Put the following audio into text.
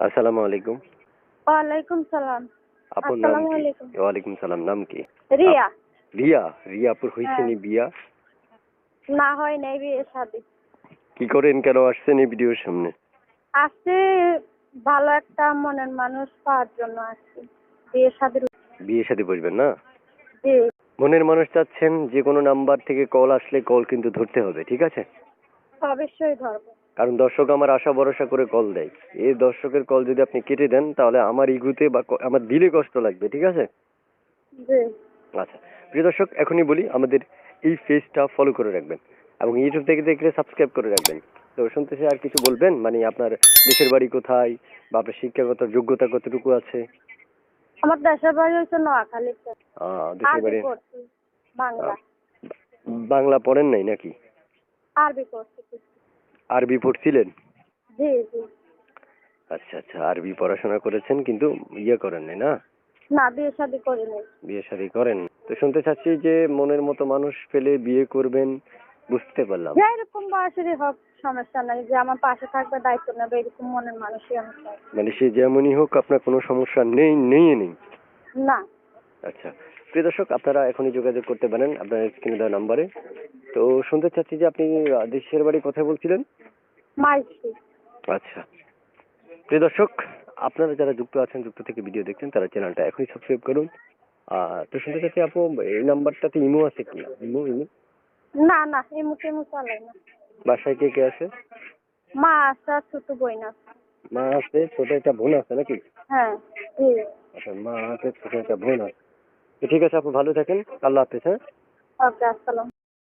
আসসালামু আলাইকুম। ওয়ালাইকুম সালাম। আপুর নাম আসসালামু কি আলাইকুম। ওয়ালাইকুম সালাম নাম কি? রিয়া। রিয়া রিয়া আপুর হয়েছে হ্যাঁ। নি বিয়া? না হয় নাই বিয়ে শাদি। কি করেন কেন আসছেন এই ভিডিওর সামনে? আসছে ভালো একটা মনের মানুষ পাওয়ার জন্য আসছি। বিয়ে শাদির বিয়ে সাথে বসবেন না? জি। মনের মানুষ চাচ্ছেন যে কোনো নাম্বার থেকে কল আসলে কল কিন্তু ধরতে হবে ঠিক আছে? অবশ্যই ধরবো। কারণ দর্শক আমার আশা ভরসা করে কল দেয়। এই দর্শকের কল যদি আপনি কেটে দেন তাহলে আমার ইগুতে বা আমার দিলে কষ্ট লাগবে ঠিক আছে? আচ্ছা প্রিয় দর্শক এখনই বলি আমাদের এই পেজটা ফলো করে রাখবেন এবং ইউটিউব থেকে দেখলে সাবস্ক্রাইব করে রাখবেন। তো শুনতেছে আর কিছু বলবেন? মানে আপনার দেশের বাড়ি কোথায় বা আপনার শিক্ষাগত যোগ্যতা কতটুকু আছে? আমার দেশের বাড়ি হচ্ছে নোয়াখালীতে দেশের বাড়ি? বাংলা। বাংলা পড়েন নাই নাকি? আরবি পড়ছি। আরবি পড়ছিলেন? জি জি। আচ্ছা আচ্ছা আরবি পড়াশোনা করেছেন কিন্তু ইয়ে করেন নাই না? না বিয়ে শাদি করি নাই বিয়ে শাদী করেন। তো শুনতে চাচ্ছি যে মনের মতো মানুষ পেলে বিয়ে করবেন বুঝতে পারলাম। যে এরকম বয়সেরই হোক সমস্যা নাই। যে আমার পাশে থাকবে দায়িত্ব নেবে এরকম মনের মানুষই আমি চাই। মানে সে যেমনই হোক আপনার কোনো সমস্যা নেই নেই নেই? না। আচ্ছা প্রিয় দর্শক আপনারা এখনই যোগাযোগ করতে পারেন আপনার স্ক্রিনে দেওয়া নাম্বারে। তো শুনতে চাচ্ছি যে আপনি দেশের বাড়ি কোথায় বলছিলেন? মাইছি আচ্ছা। প্রিয় দর্শক আপনারা যারা যুক্ত আছেন যুক্ত থেকে ভিডিও দেখছেন তারা চ্যানেলটা এখনই সাবস্ক্রাইব করুন। আর তো শুনতে চাচ্ছি আপু এই নাম্বারটাতে ইমো আছে কি? Imo Imo? না না এমু টেমু চালাই না। বাসায় কে কে আছে? মা আছে ছোট বোন আছে। মা আছে ছোট একটা বোন আছে নাকি? হ্যাঁ জি। আচ্ছা মা আছে ছোট একটা বোন আছে। ঠিক আছে আপু ভালো থাকেন। আল্লাহ হাফিজ হ্যাঁ? ওকে আসসালাম